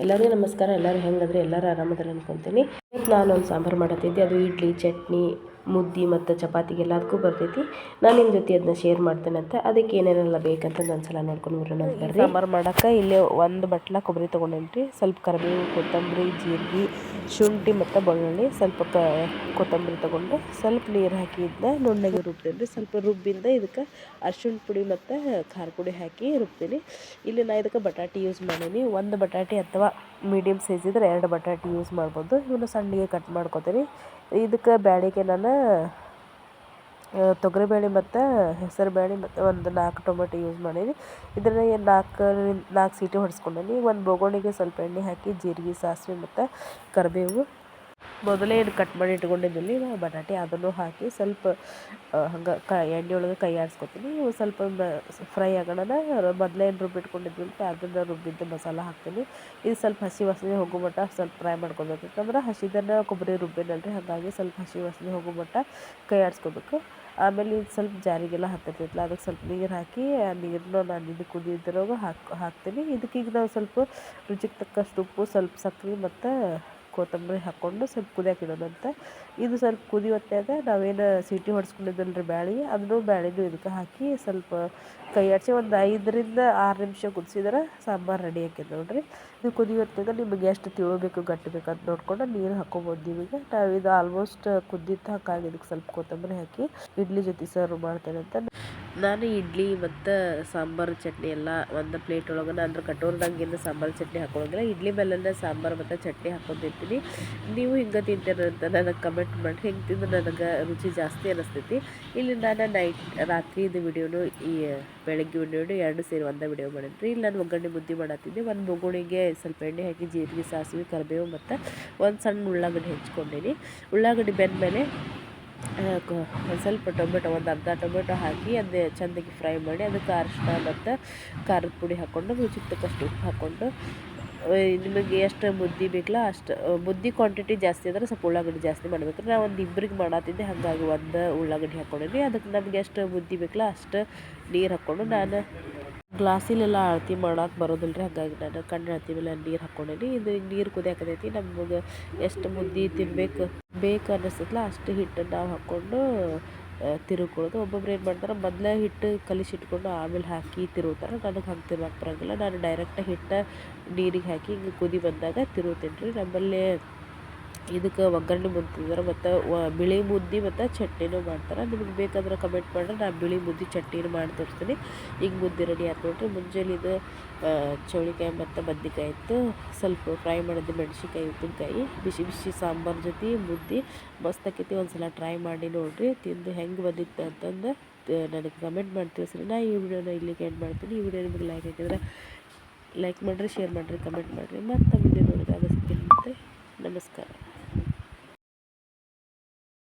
ಎಲ್ಲರಿಗೂ ನಮಸ್ಕಾರ ಎಲ್ಲರೂ ಹೆಂಗಂದ್ರೆ? ಎಲ್ಲರೂ ಆರಾಮದಲ್ಲಿ ಅನ್ಕೊಂತೀನಿ. ಇವತ್ತು ನಾನು ಒಂದು ಸಾಂಬಾರು ಮಾಡತ್ತಿದ್ದೆ. ಅದು ಇಡ್ಲಿ ಚಟ್ನಿ ಮುದ್ದೆ ಮತ್ತು ಚಪಾತಿಗೆ ಎಲ್ಲದಕ್ಕೂ ಬರ್ತೈತಿ. ನಾನು ನಿಮ್ಮ ಜೊತೆ ಅದನ್ನ ಶೇರ್ ಮಾಡ್ತೇನೆ ಅಂತ. ಅದಕ್ಕೆ ಏನೇನೆಲ್ಲ ಬೇಕಂತ ಒಂದ್ಸಲ ನೋಡ್ಕೊಂಡು ಬರೋಣ ಅಂತ ಬರ್ರಿ. ಸಾಂಬಾರು ಮಾಡೋಕೆ ಇಲ್ಲೇ ಒಂದು ಬಟ್ಲ ಕೊಬ್ಬರಿ ತೊಗೊಂಡೇನಿ ಸ್ವಲ್ಪ ಕರಿಬೇವು ಕೊತ್ತಂಬರಿ ಜೀರಿಗೆ ಶುಂಠಿ ಮತ್ತು ಬೆಳ್ಳುಳ್ಳಿ ಸ್ವಲ್ಪ ಕ ಕೊತ್ತಂಬರಿ ತೊಗೊಂಡು ಸ್ವಲ್ಪ ನೀರು ಹಾಕಿ ಇದನ್ನ ನುಣ್ಣಗೆ ರುಬ್ತೇನೆ ರೀ. ಸ್ವಲ್ಪ ರುಬ್ಬಿಂದ ಇದಕ್ಕೆ ಅರ್ಶಿಣ ಪುಡಿ ಮತ್ತು ಖಾರ ಪುಡಿ ಹಾಕಿ ರುಬ್ತೀನಿ. ಇಲ್ಲಿ ನಾ ಇದಕ್ಕೆ ಬಟಾಟೆ ಯೂಸ್ ಮಾಡೀನಿ. ಒಂದು ಬಟಾಟೆ ಅಥವಾ ಮೀಡಿಯಮ್ ಸೈಜ್ ಇದ್ರೆ ಎರಡು ಬಟಾಟೆ ಯೂಸ್ ಮಾಡ್ಬೋದು. ಇವನ್ನ ಸಣ್ಣಗೆ ಕಟ್ ಮಾಡ್ಕೊತೀನಿ. ಇದಕ್ಕೆ ಬ್ಯಾಳಿಗೆ ನಾನು ತೊಗರಿಬೇಳೆ ಮತ್ತು ಹೆಸರು ಬೇಳೆ ಮತ್ತು ಒಂದು ನಾಲ್ಕು ಟೊಮೆಟೊ ಯೂಸ್ ಮಾಡೀನಿ ಇದನ್ನು ನಾಲ್ಕು ನಾಲ್ಕು ಸೀಟಿ ಹೊಡೆಸ್ಕೊಂಡೀನಿ. ಒಂದು ಬೊಗೋಣಿಗೆ ಸ್ವಲ್ಪ ಎಣ್ಣೆ ಹಾಕಿ, ಜೀರಿಗೆ, ಸಾಸಿವೆ ಮತ್ತು ಕರಿಬೇವು ಮೊದಲೇ ಇದು ಕಟ್ ಮಾಡಿ ಇಟ್ಕೊಂಡಿದ್ದೀನಿ. ನಾವು ಬಟಾಟೆ ಅದನ್ನು ಹಾಕಿ ಸ್ವಲ್ಪ ಹಂಗೆ ಕ, ಎಣ್ಣೆ ಒಳಗೆ ಕೈ ಆಡಿಸ್ಕೊತೀನಿ ಸ್ವಲ್ಪ ಫ್ರೈ ಆಗೋಣ ಮೊದಲೇ ಏನು ರುಬ್ಬಿಟ್ಕೊಂಡಿದ್ದಂತೆ ಅದನ್ನು ರುಬ್ಬಿದ್ದು ಮಸಾಲ ಹಾಕ್ತೀನಿ. ಇದು ಸ್ವಲ್ಪ ಹಸಿ ವಾಸನೆ ಹೋಗೋ ಮಟ್ಟ ಸ್ವಲ್ಪ ಫ್ರೈ ಮಾಡ್ಕೊಬೇಕು. ಯಾಕಂದ್ರೆ ಹಸಿದನ್ನು ಕೊಬ್ಬರಿ ರುಬ್ಬಿನಲ್ರಿ, ಹಾಗಾಗಿ ಸ್ವಲ್ಪ ಹಸಿ ವಾಸನೆ ಹೋಗೋ ಮಟ್ಟ ಕೈ ಆಡಿಸ್ಕೋಬೇಕು ಆಮೇಲೆ ಇದು ಸ್ವಲ್ಪ ಜಾರಿಗೆಲ್ಲ ಹತ್ತಿರ್ತೈತಲ್ಲ ಅದಕ್ಕೆ ಸ್ವಲ್ಪ ನೀರು ಹಾಕಿ, ಆ ನೀರನ್ನ ನಾನು ಇದು ಕುದಿದ್ರಾಗ ಹಾಕಿ, ಹಾಕ್ತೀನಿ. ಇದಕ್ಕೆ ಈಗ ನಾವು ಸ್ವಲ್ಪ ರುಚಿಗೆ ತಕ್ಕಷ್ಟು ಉಪ್ಪು, ಸ್ವಲ್ಪ ಸಕ್ಕರೆ ಮತ್ತು ಕೊತ್ತಂಬರಿ ಹಾಕ್ಕೊಂಡು ಸ್ವಲ್ಪ ಕುದಿಯಕ್ಕೆ ಇಡೋದಂತೆ ಇದು ಸ್ವಲ್ಪ ಕುದಿಯೋತ್ತಾಗ ನಾವೇನು ಸೀಟಿ ಹೊಡ್ಸ್ಕೊಂಡಿದ್ದಲ್ಲ ರೀ ಬ್ಯಾಳೆ, ಅದನ್ನು ಬ್ಯಾಳಿದು ಇದಕ್ಕೆ ಹಾಕಿ ಸ್ವಲ್ಪ ಕೈ ಆಡಿಸಿ ಒಂದು ಐದರಿಂದ ಆರು ನಿಮಿಷ ಕುದಿಸಿದ್ರೆ ಸಾಂಬಾರು ರೆಡಿ ಆಕೈತೆ ನೋಡಿರಿ. ಇದು ಕುದಿಯೋತ್ತಾಗ ನಿಮಗೆ ಎಷ್ಟು ತಿಳಬೇಕು ಗಟ್ಟಬೇಕಂತ ನೋಡ್ಕೊಂಡು ನೀರು ಹಾಕ್ಕೊಬೋದು ನಿಮಗೆ. ನಾವು ಇದು ಆಲ್ಮೋಸ್ಟ್ ಕುದ್ದಿತ್ತು ಹಾಗಾಗಿ ಇದಕ್ಕೆ ಸ್ವಲ್ಪ ಕೊತ್ತಂಬರಿ ಹಾಕಿ, ಇಡ್ಲಿ ಜೊತೆ ಸರ್ವ್ ಮಾಡ್ತೇನೆ ಅಂತ ನಾನು ಇಡ್ಲಿ ಮತ್ತು ಸಾಂಬಾರು ಚಟ್ನಿ ಎಲ್ಲ ಒಂದು ಪ್ಲೇಟ್ ಒಳಗೆ ನಾನು ಕಟೋರ್ದಂಗಿಂದ ಸಾಂಬಾರು ಚಟ್ನಿ ಹಾಕೊಳ್ಳೋದಿಲ್ಲ ಇಡ್ಲಿ ಮೇಲೆ ಸಾಂಬಾರು ಮತ್ತು ಚಟ್ನಿ ಹಾಕೊಂಡಿರ್ತೀನಿ ನೀವು ಹಿಂಗೆ ತಿಂತೀರ ಅಂತ ನನಗೆ ಕಮೆಂಟ್ ಮಾಡಿ. ಹಿಂಗೆ ತಿಂದು ನನಗೆ ರುಚಿ ಜಾಸ್ತಿ ಅನ್ನಿಸ್ತೈತಿ ಇಲ್ಲಿ ನಾನು ನೈಟ್ ರಾತ್ರಿ ಇದು ವಿಡಿಯೋನು ಈ ಬೆಳಗ್ಗೆ ವಿಡಿಯೋನು ಎರಡು ಸೇರಿ ಒಂದೇ ವಿಡಿಯೋ ಮಾಡಿದ್ರಿ. ಇಲ್ಲಿ ನಾನು ಒಗ್ಗರಣೆ ಬುದ್ಧಿ ಮಾಡತ್ತಿದ್ದೆ ಒಂದು ಬೊಗುಣಿಗೆ ಸ್ವಲ್ಪ ಎಣ್ಣೆ ಹಾಕಿ ಜೀರಿಗೆ ಸಾಸಿವೆ, ಕರಿಬೇವು ಮತ್ತು ಒಂದು ಸಣ್ಣ ಉಳ್ಳಾಗಡ್ಡಿ ಹೆಚ್ಕೊಂಡೀನಿ. ಉಳ್ಳಾಗಡ್ಡಿ ಬೆಂದಮೇಲೆ ಒಂದು ಸ್ವಲ್ಪ ಟೊಮೆಟೊ, ಒಂದು ಅರ್ಧ ಟೊಮೆಟೊ ಹಾಕಿ ಅದೇ ಚೆಂದಾಗಿ ಫ್ರೈ ಮಾಡಿ ಅದಕ್ಕೆ ಅರಿಶಿನ ಮತ್ತು ಖಾರದ ಪುಡಿ ಹಾಕ್ಕೊಂಡು ರುಚಿಗೆ ಉಪ್ಪು ಹಾಕ್ಕೊಂಡು ನಿಮಗೆ ಎಷ್ಟು ಮುದ್ದೆ ಬೇಕಲ್ಲ ಅಷ್ಟು, ಮುದ್ದೆ ಕ್ವಾಂಟಿಟಿ ಜಾಸ್ತಿ ಅಂದ್ರೆ ಸ್ವಲ್ಪ ಉಳ್ಳಾಗಡ್ಡಿ ಜಾಸ್ತಿ ಮಾಡ್ಬೇಕು. ನಾವು ಒಂದು ಇಬ್ಬರಿಗೆ ಮಾಡತ್ತಿದ್ದೆ ಹಾಗಾಗಿ ಒಂದು ಉಳ್ಳಾಗಡ್ಡಿ ಹಾಕ್ಕೊಂಡೀನಿ ಅದಕ್ಕೆ ನಮಗೆ ಎಷ್ಟು ಮುದ್ದೆ ಬೇಕಲ್ಲ ಅಷ್ಟು ನೀರು ಹಾಕ್ಕೊಂಡು ನಾನು ಗ್ಲಾಸಿಲೆಲ್ಲ ಅಳತೆ ಮಾಡಕ್ಕೆ ಬರೋದಿಲ್ಲ ರೀ ಹಾಗಾಗಿ ನಾನು ಕಣ್ಣು ಅಳತೆ ಮೇಲೆ ನೀರು ಹಾಕ್ಕೊಂಡೇನಿ ಇದು ನೀರು ಕುದಿಯಾಕತೈತಿ, ನಮಗೆ ಎಷ್ಟು ಮುದ್ದೆ ತಿನ್ಬೇಕು ಬೇಕು ಅನ್ನಿಸ್ತೈತಲ್ಲ ಅಷ್ಟು ಹಿಟ್ಟು ನಾವು ಹಾಕ್ಕೊಂಡು ತಿರುಗ್ಕೊಳ್ಳೋದು. ಒಬ್ಬೊಬ್ರು ಏನು ಮಾಡ್ತಾರೆ, ಮೊದಲೇ ಹಿಟ್ಟು ಕಲಿಸಿಟ್ಕೊಂಡು ಆಮೇಲೆ ಹಾಕಿ ತಿರುಗ್ತಾರೆ. ನನಗೆ ಹಂಗೆ ತಿರುಗಾಕೆ ಬರೋಂಗಿಲ್ಲ. ನಾನು ಡೈರೆಕ್ಟಾಗಿ ಹಿಟ್ಟು ನೀರಿಗೆ ಹಾಕಿ ಹಿಂಗೆ ಕುದಿ ಬಂದಾಗ ತಿರುಗ್ತೀನಿ ರೀ ನಮ್ಮಲ್ಲಿ ಇದಕ್ಕೆ ಒಗ್ಗರಣೆ ಮುದ್ದಿದ್ರೆ ಮತ್ತು ಬಿಳಿ ಮುದ್ದೆ ಮತ್ತು ಚಟ್ನಿನೂ ಮಾಡ್ತಾರೆ. ನಿಮಗೆ ಬೇಕಾದ್ರೆ ಕಮೆಂಟ್ ಮಾಡಿದ್ರೆ ನಾನು ಬಿಳಿ ಮುದ್ದೆ ಚಟ್ನಿನೂ ಮಾಡಿ ತೋರಿಸ್ತೀನಿ. ಈಗ ಮುದ್ದೆ ರೆಡಿ ಆಯ್ತು ನೋಡಿರಿ. ಮುಂಜಾನೆದು ಚೌಳಿಕಾಯಿ ಮತ್ತು ಬದ್ನೆಕಾಯಿ ಇತ್ತು. ಸ್ವಲ್ಪ ಫ್ರೈ ಮಾಡಿದ್ದು ಮೆಣಸಿನ್ಕಾಯಿ, ಉಪ್ಪಿನಕಾಯಿ. ಬಿಸಿ ಬಿಸಿ ಸಾಂಬಾರು ಜೊತೆ ಮುದ್ದೆ. ಮಸ್ತ್ ಆಕೈತಿ ಒಂದು ಸಲ ಟ್ರೈ ಮಾಡಿ ನೋಡಿರಿ. ತಿಂದು ಹೆಂಗೆ ಬಂದಿತ್ತು ಅಂತಂದು ನನಗೆ ಕಮೆಂಟ್ ಮಾಡಿ ತಿಳಿಸ್ರಿ ನಾ ಈ ವಿಡಿಯೋನ ಇಲ್ಲಿಗೆ ಎಂಡ್ ಮಾಡ್ತೀನಿ. ಈ ವಿಡಿಯೋ ನಿಮಗೆ ಲೈಕ್ ಹಾಕಿದ್ರೆ ಲೈಕ್ ಮಾಡಿರಿ ಶೇರ್ ಮಾಡಿರಿ ಕಮೆಂಟ್ ಮಾಡಿರಿ. ಮತ್ತು ಮುಂದೆ ನೋಡಿದಾಗ ಸಿಗ್ತೀನಿ ನಮಸ್ಕಾರ.